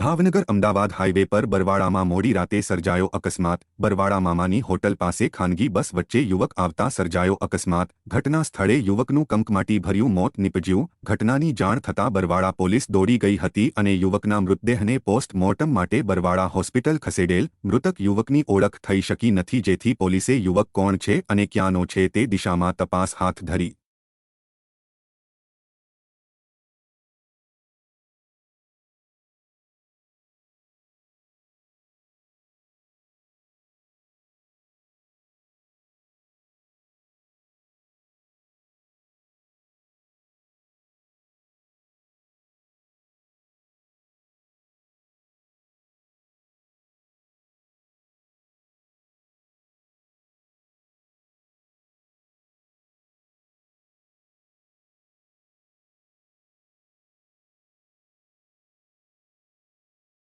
Bhavnagar Ahmedabad highway પર બરવાડામાં મોડી રાતે સર્જાયો અકસ્માત. બરવાડા મામાની હોટલ પાસે ખાનગી બસ વચ્ચે યુવક આવતા સર્જાયો અકસ્માત. ઘટના સ્થળે યુવકનું કંકમાટી ભર્યું મોત નીપજ્યું. ઘટનાની જાણ થતાં બરવાડા પોલીસ દોડી ગઈ હતી અને યુવકના મૃતદેહને પોસ્ટમોર્ટમ માટે બરવાડા હોસ્પિટલ ખસેડેલ. મૃતક યુવકની ઓળખ થઈ શકી નથી જેથી પોલીસે યુવક કોણ છે અને ક્યાંનો છે તે દિશામાં તપાસ હાથ ધરી.